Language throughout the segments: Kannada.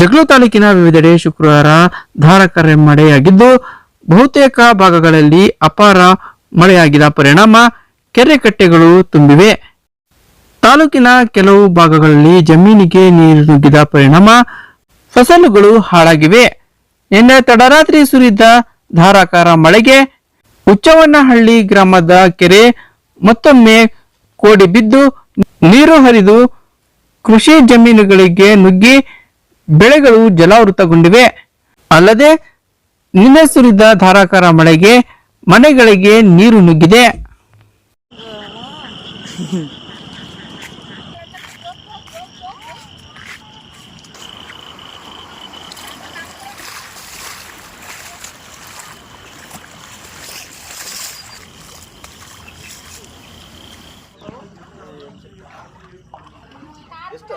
ಜಗಳೂರು ತಾಲೂಕಿನ ವಿವಿಧೆಡೆ ಶುಕ್ರವಾರ ಧಾರಾಕಾರ ಮಳೆಯಾಗಿದ್ದು, ಬಹುತೇಕ ಭಾಗಗಳಲ್ಲಿ ಅಪಾರ ಮಳೆಯಾಗಿದ ಪರಿಣಾಮ ಕೆರೆ ಕಟ್ಟೆಗಳು ತುಂಬಿವೆ. ತಾಲೂಕಿನ ಕೆಲವು ಭಾಗಗಳಲ್ಲಿ ಜಮೀನಿಗೆ ನೀರು ನುಗ್ಗಿದ ಪರಿಣಾಮ ಫಸಲುಗಳು ಹಾಳಾಗಿವೆ. ನಿನ್ನೆ ತಡರಾತ್ರಿ ಸುರಿದ ಧಾರಾಕಾರ ಮಳೆಗೆ ಹುಚ್ಚವನಹಳ್ಳಿ ಗ್ರಾಮದ ಕೆರೆ ಮತ್ತೊಮ್ಮೆ ಕೋಡಿ ಬಿದ್ದು ನೀರು ಹರಿದು ಕೃಷಿ ಜಮೀನುಗಳಿಗೆ ನುಗ್ಗಿ ಬೆಳೆಗಳು ಜಲಾವೃತಗೊಂಡಿವೆ. ಅಲ್ಲದೆ ನಿನ್ನೆ ಸುರಿದ ಧಾರಾಕಾರ ಮಳೆಗೆ ಮನೆಗಳಿಗೆ ನೀರು ನುಗ್ಗಿದೆ. ಎಷ್ಟು?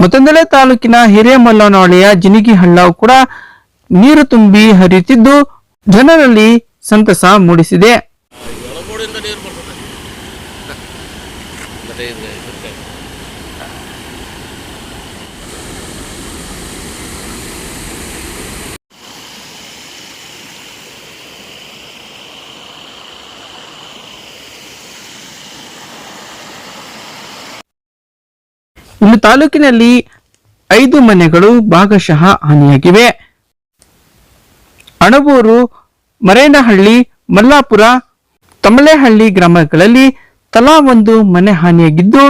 ಮತ್ತೊಂದೆಡೆ ತಾಲೂಕಿನ ಹಿರೇಮಲ್ಲನಹಳ್ಳಿಯ ಜಿನಿಗಿ ಹಳ್ಳ ಕೂಡ ನೀರು ತುಂಬಿ ಹರಿಯುತ್ತಿದ್ದು ಜನರಲ್ಲಿ ಸಂತಸ ಮೂಡಿಸಿದೆ. ಇನ್ನು ತಾಲೂಕಿನಲ್ಲಿ ಐದು ಮನೆಗಳು ಭಾಗಶಃ ಹಾನಿಯಾಗಿವೆ. ಅಣಬೂರು, ಮರೇನಹಳ್ಳಿ, ಮಲ್ಲಾಪುರ ತಮಳೆಹಳ್ಳಿ ಗ್ರಾಮಗಳಲ್ಲಿ ತಲಾ ಒಂದು ಮನೆ ಹಾನಿಯಾಗಿದ್ದು,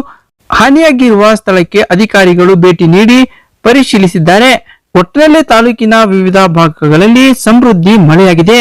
ಹಾನಿಯಾಗಿರುವ ಸ್ಥಳಕ್ಕೆ ಅಧಿಕಾರಿಗಳು ಭೇಟಿ ನೀಡಿ ಪರಿಶೀಲಿಸಿದ್ದಾರೆ. ಒಟ್ಟಿನಲ್ಲಿ ತಾಲೂಕಿನ ವಿವಿಧ ಭಾಗಗಳಲ್ಲಿ ಸಮೃದ್ಧಿ ಮಳೆಯಾಗಿದೆ.